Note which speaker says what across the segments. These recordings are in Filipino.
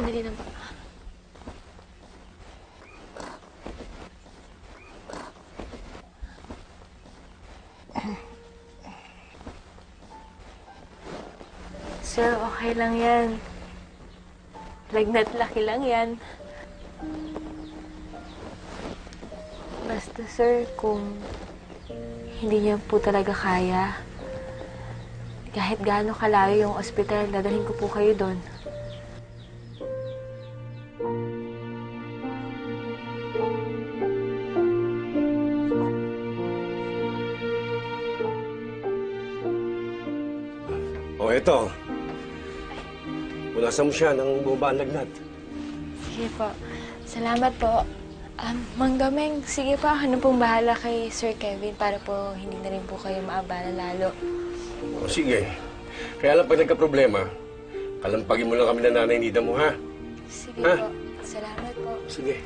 Speaker 1: Sandali lang po. Sir, okay lang yan. Lagnat laki lang yan. Basta sir, kung hindi niya po talaga kaya, kahit gaano kalayo yung ospital, dadalhin ko po kayo doon.
Speaker 2: O eto. Punasan mo siya ng bumaba ang lagnat.
Speaker 1: Sige po. Salamat po. Um, Mang Domeng, sige po, ano pong bahala kay Sir Kevin para po hindi na rin po kayo maabala lalo.
Speaker 2: O sige. Kaya lang pag nagka-problema, kalampagin mo lang kami na nanay nida mo, ha?
Speaker 1: Sige
Speaker 2: Ha?
Speaker 1: po. Salamat po.
Speaker 2: Sige.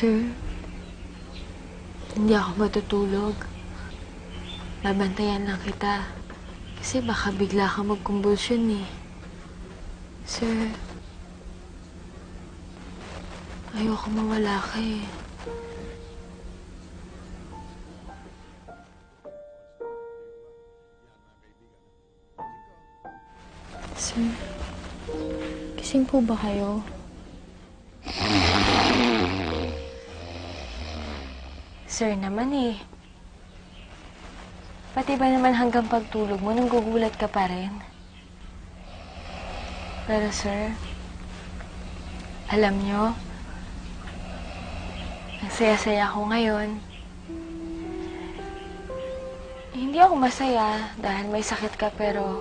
Speaker 1: Sir, hindi ako matutulog. Babantayan lang kita. Kasi baka bigla ka magkumbulsyon eh. Sir, ayoko mawala ka eh. Sir, kising po ba kayo? Sir naman eh. Pati ba naman hanggang pagtulog mo, nanggugulat ka pa rin? Pero sir, alam nyo, ang saya-saya ko ngayon. Hindi ako masaya dahil may sakit ka pero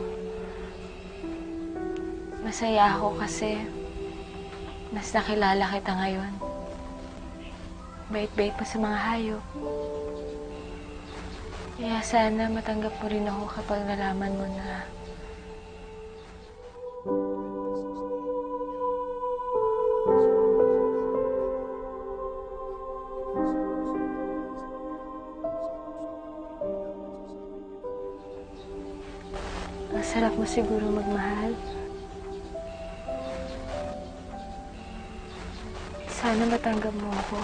Speaker 1: masaya ako kasi mas nakilala kita ngayon. Bait-bait pa sa mga hayop. Kaya sana matanggap mo rin ako kapag nalaman mo na ang sarap mo siguro magmahal. Sana matanggap mo ako.